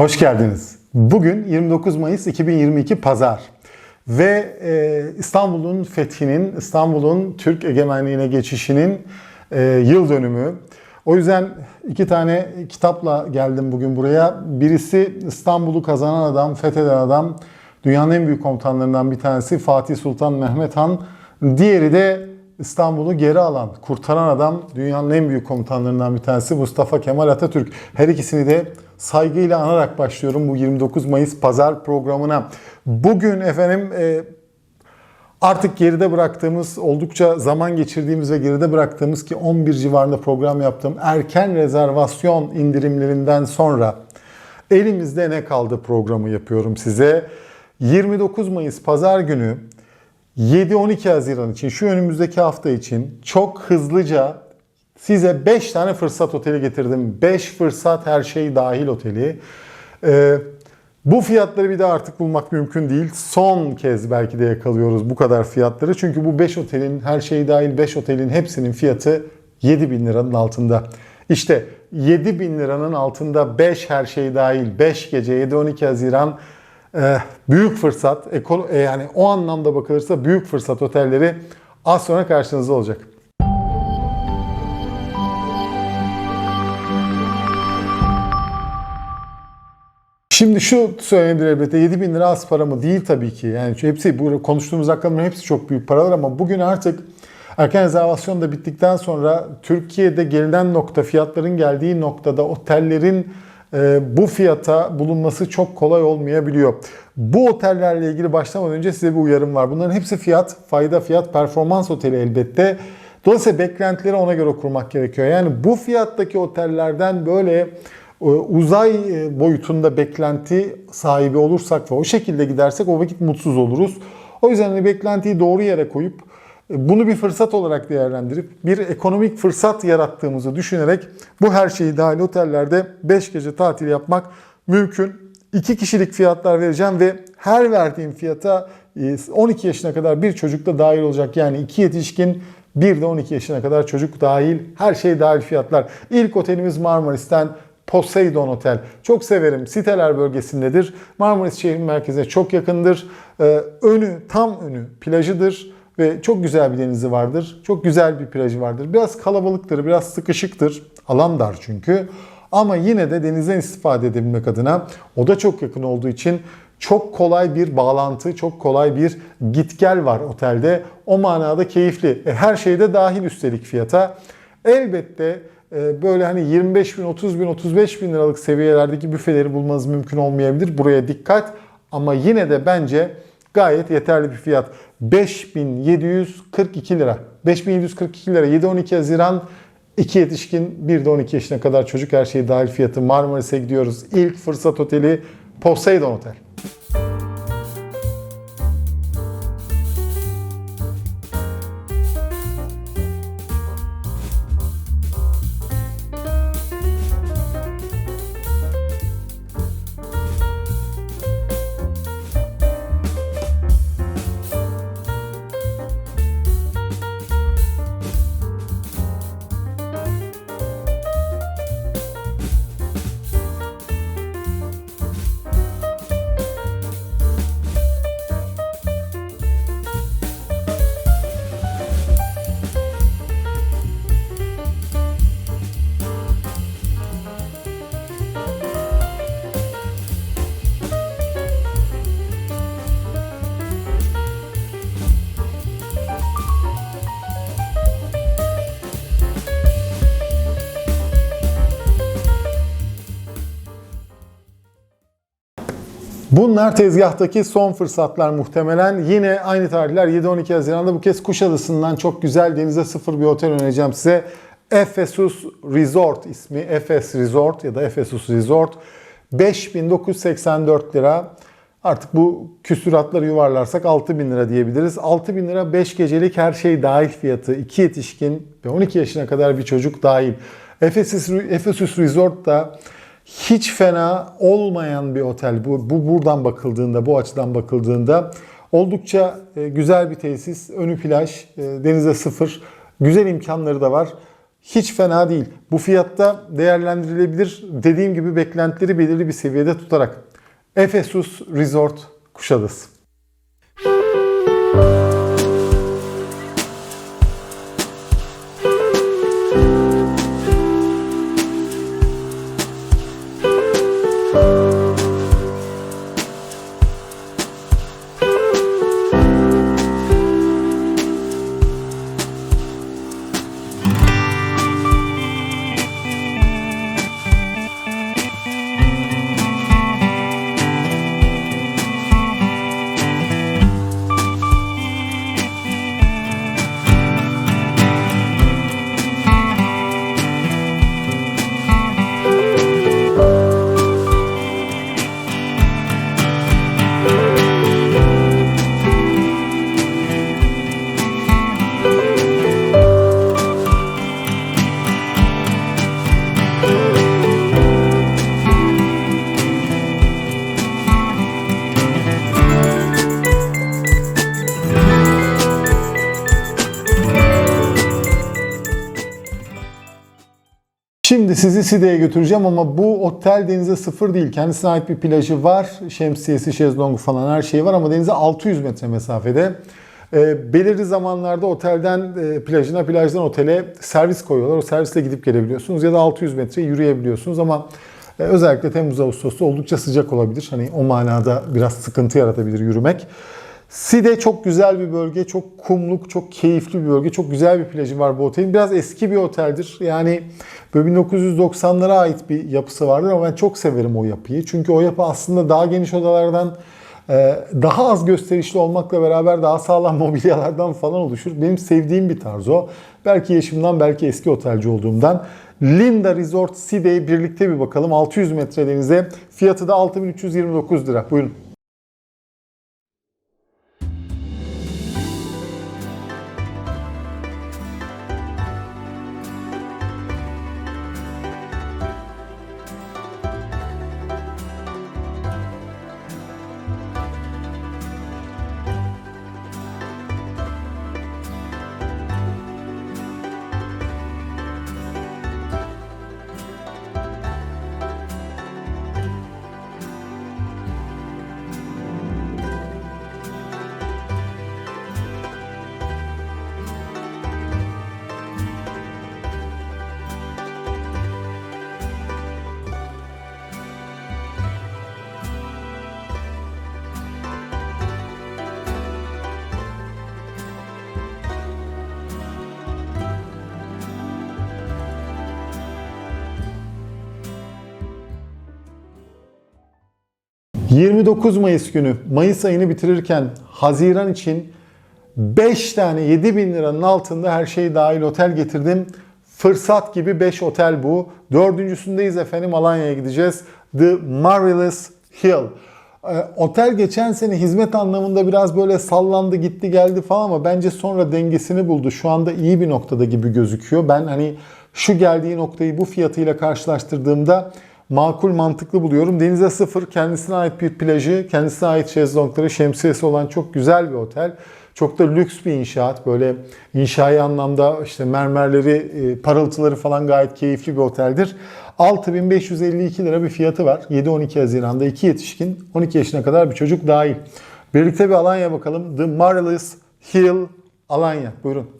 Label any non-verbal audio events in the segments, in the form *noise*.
Hoş geldiniz. Bugün 29 Mayıs 2022 Pazar ve e, İstanbul'un fethinin, İstanbul'un Türk egemenliğine geçişinin e, yıl dönümü. O yüzden iki tane kitapla geldim bugün buraya. Birisi İstanbul'u kazanan adam, fetheden adam, dünyanın en büyük komutanlarından bir tanesi Fatih Sultan Mehmet Han. Diğeri de İstanbul'u geri alan, kurtaran adam, dünyanın en büyük komutanlarından bir tanesi Mustafa Kemal Atatürk. Her ikisini de saygıyla anarak başlıyorum bu 29 Mayıs Pazar programına. Bugün efendim e, artık geride bıraktığımız, oldukça zaman geçirdiğimiz ve geride bıraktığımız ki 11 civarında program yaptığım erken rezervasyon indirimlerinden sonra elimizde ne kaldı programı yapıyorum size. 29 Mayıs Pazar günü 7-12 Haziran için şu önümüzdeki hafta için çok hızlıca size 5 tane fırsat oteli getirdim. 5 fırsat her şey dahil oteli. Ee, bu fiyatları bir de artık bulmak mümkün değil. Son kez belki de yakalıyoruz bu kadar fiyatları. Çünkü bu 5 otelin her şey dahil 5 otelin hepsinin fiyatı 7 bin liranın altında. İşte 7 bin liranın altında 5 her şey dahil 5 gece 7-12 Haziran e, büyük fırsat. E, yani o anlamda bakılırsa büyük fırsat otelleri az sonra karşınızda olacak. Şimdi şu söylenebilir elbette 7 bin lira az para mı? Değil tabii ki. Yani hepsi bu konuştuğumuz rakamların hepsi çok büyük paralar ama bugün artık erken rezervasyon da bittikten sonra Türkiye'de gelinen nokta fiyatların geldiği noktada otellerin e, bu fiyata bulunması çok kolay olmayabiliyor. Bu otellerle ilgili başlamadan önce size bir uyarım var. Bunların hepsi fiyat, fayda fiyat, performans oteli elbette. Dolayısıyla beklentileri ona göre kurmak gerekiyor. Yani bu fiyattaki otellerden böyle uzay e, boyutunda beklenti sahibi olursak ve o şekilde gidersek o vakit mutsuz oluruz. O yüzden hani beklentiyi doğru yere koyup e, bunu bir fırsat olarak değerlendirip bir ekonomik fırsat yarattığımızı düşünerek bu her şeyi dahil otellerde 5 gece tatil yapmak mümkün. 2 kişilik fiyatlar vereceğim ve her verdiğim fiyata 12 yaşına kadar bir çocuk da dahil olacak. Yani 2 yetişkin bir de 12 yaşına kadar çocuk dahil her şey dahil fiyatlar. İlk otelimiz Marmaris'ten Poseidon Otel. Çok severim. Siteler bölgesindedir. Marmaris şehrin merkezine çok yakındır. Ee, önü, tam önü plajıdır ve çok güzel bir denizi vardır. Çok güzel bir plajı vardır. Biraz kalabalıktır, biraz sıkışıktır. Alan dar çünkü. Ama yine de denizden istifade edebilmek adına o da çok yakın olduğu için çok kolay bir bağlantı, çok kolay bir git gel var otelde. O manada keyifli. E, her şeyde dahil üstelik fiyata. Elbette böyle hani 25 bin, 30 bin, 35 bin liralık seviyelerdeki büfeleri bulmanız mümkün olmayabilir. Buraya dikkat. Ama yine de bence gayet yeterli bir fiyat. 5742 lira. 5742 lira. 7-12 Haziran 2 yetişkin, bir de 12 yaşına kadar çocuk her şey dahil fiyatı. Marmaris'e gidiyoruz. İlk fırsat oteli Poseidon Otel. Bunlar tezgahtaki son fırsatlar muhtemelen. Yine aynı tarihler 7-12 Haziran'da bu kez Kuşadası'ndan çok güzel denize sıfır bir otel önereceğim size. Efesus Resort ismi. Efes Resort ya da Efesus Resort. 5984 lira. Artık bu küsuratları yuvarlarsak 6000 lira diyebiliriz. 6000 lira 5 gecelik her şey dahil fiyatı. 2 yetişkin ve 12 yaşına kadar bir çocuk dahil. Efesus, Efesus Resort da hiç fena olmayan bir otel. Bu, bu buradan bakıldığında, bu açıdan bakıldığında oldukça e, güzel bir tesis. Önü plaj, e, denize sıfır. Güzel imkanları da var. hiç fena değil. Bu fiyatta değerlendirilebilir. Dediğim gibi beklentileri belirli bir seviyede tutarak. Efesus Resort Kuşadası. Şimdi sizi Side'ye götüreceğim ama bu otel denize sıfır değil. Kendisine ait bir plajı var. Şemsiyesi, şezlongu falan her şey var ama denize 600 metre mesafede. E, belirli zamanlarda otelden e, plajına, plajdan otele servis koyuyorlar. O servisle gidip gelebiliyorsunuz ya da 600 metre yürüyebiliyorsunuz ama e, özellikle Temmuz Ağustos'ta oldukça sıcak olabilir. Hani o manada biraz sıkıntı yaratabilir yürümek. Side çok güzel bir bölge, çok kumluk, çok keyifli bir bölge, çok güzel bir plajı var bu otelin. Biraz eski bir oteldir. Yani böyle 1990'lara ait bir yapısı vardır ama ben çok severim o yapıyı. Çünkü o yapı aslında daha geniş odalardan, e, daha az gösterişli olmakla beraber daha sağlam *laughs* mobilyalardan falan oluşur. Benim sevdiğim bir tarz o. Belki yaşımdan, belki eski otelci olduğumdan. Linda Resort Side'ye birlikte bir bakalım. 600 metre denize. Fiyatı da 6329 lira. Buyurun. ...29 Mayıs günü Mayıs ayını bitirirken Haziran için 5 tane 7 bin liranın altında her şey dahil otel getirdim. Fırsat gibi 5 otel bu. Dördüncüsündeyiz efendim Alanya'ya gideceğiz. The Marvelous Hill. Ee, otel geçen sene hizmet anlamında biraz böyle sallandı gitti geldi falan ama bence sonra dengesini buldu. Şu anda iyi bir noktada gibi gözüküyor. Ben hani şu geldiği noktayı bu fiyatıyla karşılaştırdığımda makul mantıklı buluyorum. Denize sıfır, kendisine ait bir plajı, kendisine ait şezlongları, şemsiyesi olan çok güzel bir otel. Çok da lüks bir inşaat. Böyle inşai anlamda işte mermerleri, e, parıltıları falan gayet keyifli bir oteldir. 6552 lira bir fiyatı var. 7-12 Haziran'da 2 yetişkin, 12 yaşına kadar bir çocuk dahil. Birlikte bir Alanya bakalım. The Marvelous Hill Alanya. Buyurun.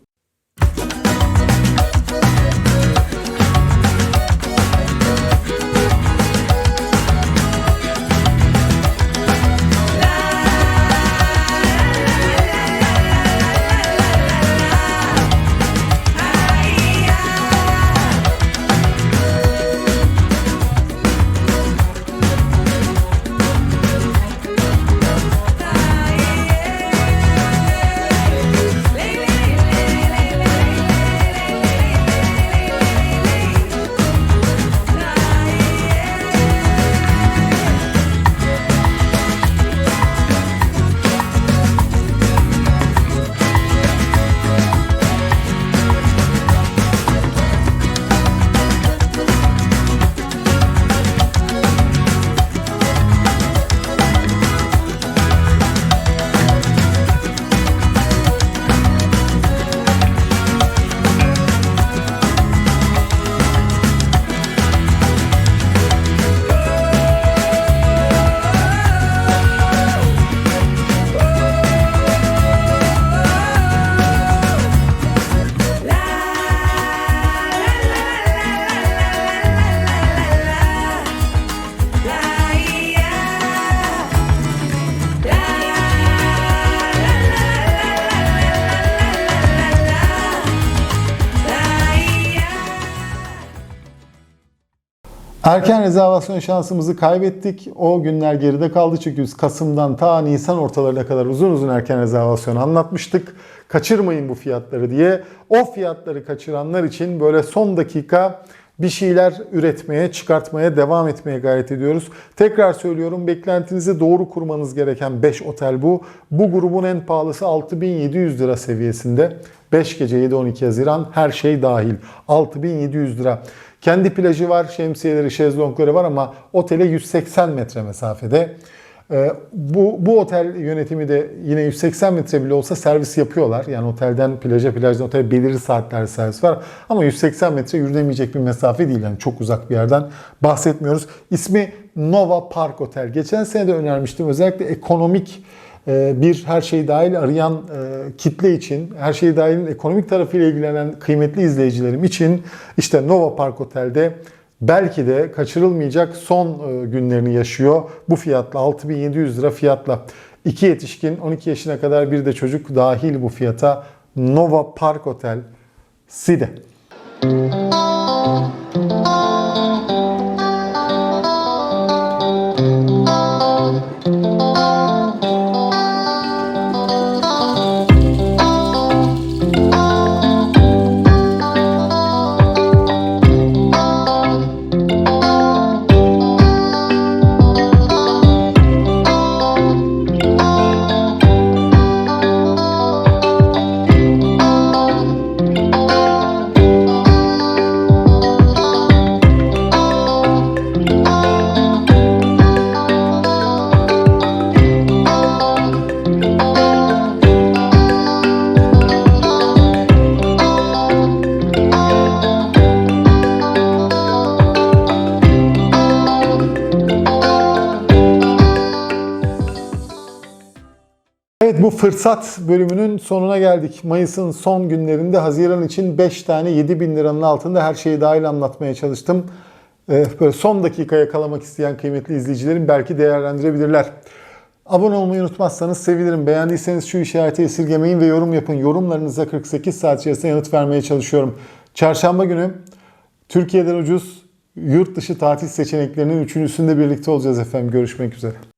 Erken rezervasyon şansımızı kaybettik. O günler geride kaldı çünkü biz Kasım'dan ta Nisan ortalarına kadar uzun uzun erken rezervasyon anlatmıştık. Kaçırmayın bu fiyatları diye. O fiyatları kaçıranlar için böyle son dakika bir şeyler üretmeye, çıkartmaya devam etmeye gayret ediyoruz. Tekrar söylüyorum beklentinizi doğru kurmanız gereken 5 otel bu. Bu grubun en pahalısı 6700 lira seviyesinde. 5 gece 7-12 Haziran her şey dahil. 6700 lira. Kendi plajı var, şemsiyeleri, şezlongları var ama otele 180 metre mesafede. Ee, Bu, bu otel yönetimi de yine 180 metre bile olsa servis yapıyorlar. Yani otelden plaja, plajdan otele belirli saatlerde servis var. Ama 180 metre yürünemeyecek bir mesafe değil. Yani çok uzak bir yerden bahsetmiyoruz. İsmi Nova Park Otel. Geçen sene de önermiştim. Özellikle ekonomik bir her şey dahil arayan e, kitle için, her şey dahilin ekonomik tarafıyla ilgilenen kıymetli izleyicilerim için işte Nova Park Otel'de belki de kaçırılmayacak son e, günlerini yaşıyor. Bu fiyatla 6700 lira fiyatla. 2 yetişkin 12 yaşına kadar bir de çocuk dahil bu fiyata Nova Park Otel Side. Evet fırsat bölümünün sonuna geldik. Mayıs'ın son günlerinde Haziran için 5 tane 7 bin liranın altında her şeyi dahil anlatmaya çalıştım. Ee, Böyle son dakika yakalamak isteyen kıymetli izleyicilerim belki değerlendirebilirler. Abone olmayı unutmazsanız sevinirim. Beğendiyseniz şu işareti esirgemeyin ve yorum yapın. Yorumlarınıza 48 saat içerisinde yanıt vermeye çalışıyorum. Çarşamba günü Türkiye'den ucuz yurt dışı tatil seçeneklerinin üçüncüsünde birlikte olacağız efendim. Görüşmek üzere.